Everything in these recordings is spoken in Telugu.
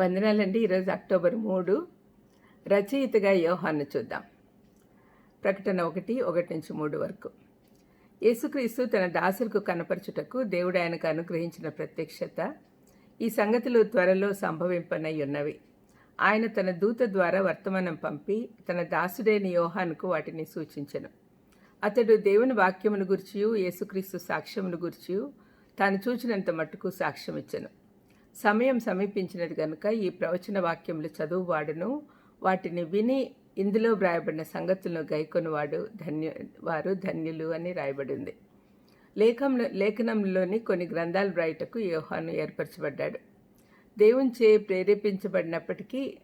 వందనాలండి. ఈరోజు అక్టోబర్ మూడు. రచయితగా యోహాన్ని చూద్దాం. ప్రకటన ఒకటి ఒకటి నుంచి మూడు వరకు. యేసుక్రీస్తు తన దాసులకు కనపరచుటకు దేవుడు ఆయనకు అనుగ్రహించిన ప్రత్యక్షత ఈ సంగతులు త్వరలో సంభవింపనై ఉన్నవి. ఆయన తన దూత ద్వారా వర్తమానం పంపి తన దాసుడైన యోహాన్కు వాటిని సూచించను. అతడు దేవుని వాక్యమును గుర్చియు యేసుక్రీస్తు సాక్ష్యమును గుర్చియు తాను చూచినంత మట్టుకు సాక్ష్యమిచ్చను. సమయం సమీపించినది కనుక ఈ ప్రవచన వాక్యములు చదువువాడును. వాటిని విని ఇందులో వ్రాయబడిన సంగతులను గైకొనివాడు ధన్య వారు ధన్యులు అని రాయబడింది. లేఖంలో లేఖనంలోని కొన్ని గ్రంథాలు వ్రాయటకు యోహాను ఏర్పరచబడ్డాడు. దేవునిచే ప్రేరేపించబడినప్పటికీ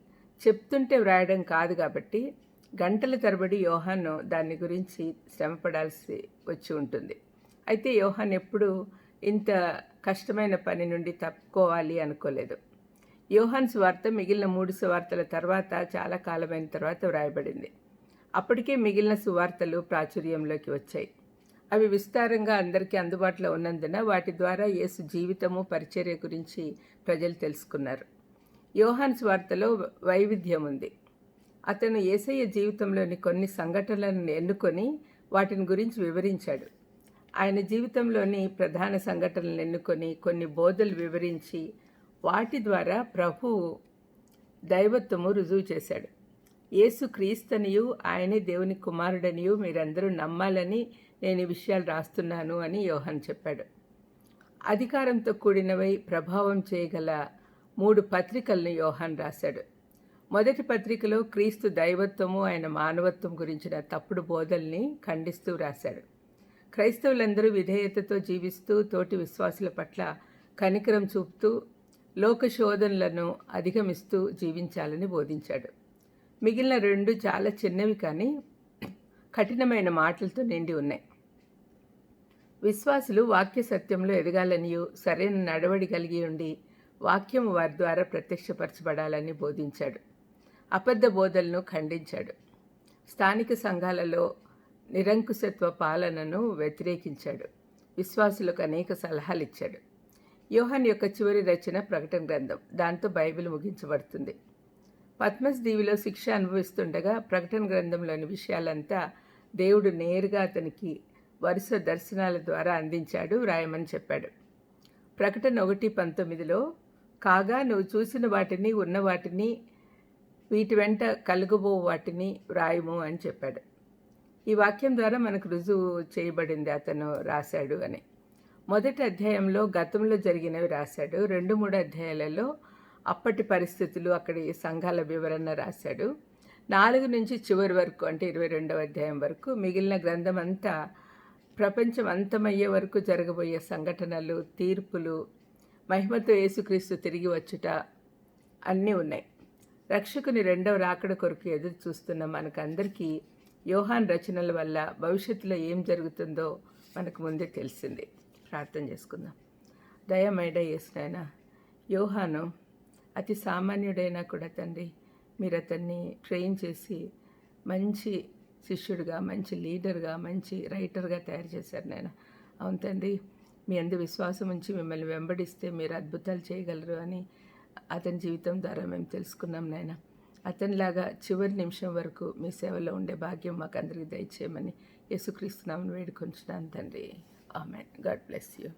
చెప్తుంటే వ్రాయడం కాదు కాబట్టి గంటల తరబడి యోహాను దాని గురించి శ్రమపడాల్సి వచ్చి ఉంటుంది. అయితే యోహాన్ ఎప్పుడు ఇంత కష్టమైన పని నుండి తప్పుకోవాలి అనుకోలేదు. యోహాన్ స్వార్త మిగిలిన మూడు సువార్తల తర్వాత చాలా కాలమైన తర్వాత వ్రాయబడింది. అప్పటికే మిగిలిన సువార్తలు ప్రాచుర్యంలోకి వచ్చాయి. అవి విస్తారంగా అందరికీ అందుబాటులో ఉన్నందున వాటి ద్వారా యేసు జీవితము పరిచర్య గురించి ప్రజలు తెలుసుకున్నారు. యోహాన్ స్వార్తలో వైవిధ్యం ఉంది. అతను ఏసయ్య జీవితంలోని కొన్ని సంఘటనలను ఎన్నుకొని వాటిని గురించి వివరించాడు. ఆయన జీవితంలోని ప్రధాన సంఘటనలను ఎన్నుకొని కొన్ని బోధలు వివరించి వాటి ద్వారా ప్రభువు దైవత్వము రుజువు చేశాడు. యేసు క్రీస్తనియు ఆయనే దేవుని కుమారుడనియు మీరందరూ నమ్మాలని నేను ఈ విషయాలు రాస్తున్నాను అని యోహన్ చెప్పాడు. అధికారంతో కూడినవై ప్రభావం చేయగల మూడు పత్రికలను యోహాన్ రాశాడు. మొదటి పత్రికలో క్రీస్తు దైవత్వము ఆయన మానవత్వం గురించిన తప్పుడు బోధల్ని ఖండిస్తూ రాశాడు. క్రైస్తవులందరూ విధేయతతో జీవిస్తూ తోటి విశ్వాసుల పట్ల కనికరం చూపుతూ లోక శోధనలను అధిగమిస్తూ జీవించాలని బోధించాడు. మిగిలిన రెండు చాలా చిన్నవి కానీ కఠినమైన మాటలతో నిండి ఉన్నాయి. విశ్వాసులు వాక్య సత్యంలో ఎదగాలనియు సరైన నడవడి కలిగి ఉండి వాక్యం వారి ద్వారా ప్రత్యక్షపరచబడాలని బోధించాడు. అబద్ధ బోధలను ఖండించాడు. స్థానిక సంఘాలలో నిరంకుశత్వ పాలనను వ్యతిరేకించాడు. విశ్వాసులకు అనేక సలహాలు ఇచ్చాడు యోహన్ యొక్క చివరి రచన ప్రకటన గ్రంథం. దాంతో బైబిల్ ముగించబడుతుంది. పద్మస్ దీవిలో శిక్ష అనుభవిస్తుండగా ప్రకటన గ్రంథంలోని విషయాలంతా దేవుడు నేరుగా అతనికి వరుస దర్శనాల ద్వారా అందించాడు వ్రాయమని చెప్పాడు. ప్రకటన ఒకటి పంతొమ్మిదిలో కాగా నువ్వు చూసిన వాటిని ఉన్న వాటిని వీటి వెంట కలుగుబో వాటిని వ్రాయము అని చెప్పాడు. ఈ వాక్యం ద్వారా మనకు రుజువు చేయబడింది అతను రాశాడు అని. మొదటి అధ్యాయంలో గతంలో జరిగినవి రాశాడు. రెండు మూడు అధ్యాయాలలో అప్పటి పరిస్థితులు అక్కడి సంఘాల వివరణ రాశాడు. నాలుగు నుంచి చివరి వరకు అంటే ఇరవై రెండవ అధ్యాయం వరకు మిగిలిన గ్రంథం అంతా ప్రపంచం అంతమయ్యే వరకు జరగబోయే సంఘటనలు తీర్పులు మహిమతో యేసుక్రీస్తు తిరిగి వచ్చుట అన్నీ ఉన్నాయి. రక్షకుని రెండవ రాకడ కొరకు ఎదురు చూస్తున్న మనకందరికీ యోహాన్ రచనల వల్ల భవిష్యత్తులో ఏం జరుగుతుందో మనకు ముందే తెలిసింది. ప్రార్థన చేసుకుందాం. దయమైడ చేసిన యోహాను అతి సామాన్యుడైనా కూడా తండ్రి మీరు అతన్ని ట్రైన్ చేసి మంచి శిష్యుడిగా మంచి లీడర్గా మంచి రైటర్గా తయారు చేశారు నేను అవును తండ్రి మీ అందు విశ్వాసం ఉంచి మిమ్మల్ని వెంబడిస్తే మీరు అద్భుతాలు చేయగలరు అని అతని జీవితం ద్వారా మేము తెలుసుకున్నాం నాయన. అతనిలాగా చివరి నిమిషం వరకు మీ సేవలో ఉండే భాగ్యం మాకు అందరికీ దయచేయమని యేసుక్రీస్తునామని వేడుకొంచున్నాను తండ్రి. ఆమె గాడ్ బ్లెస్ యూ.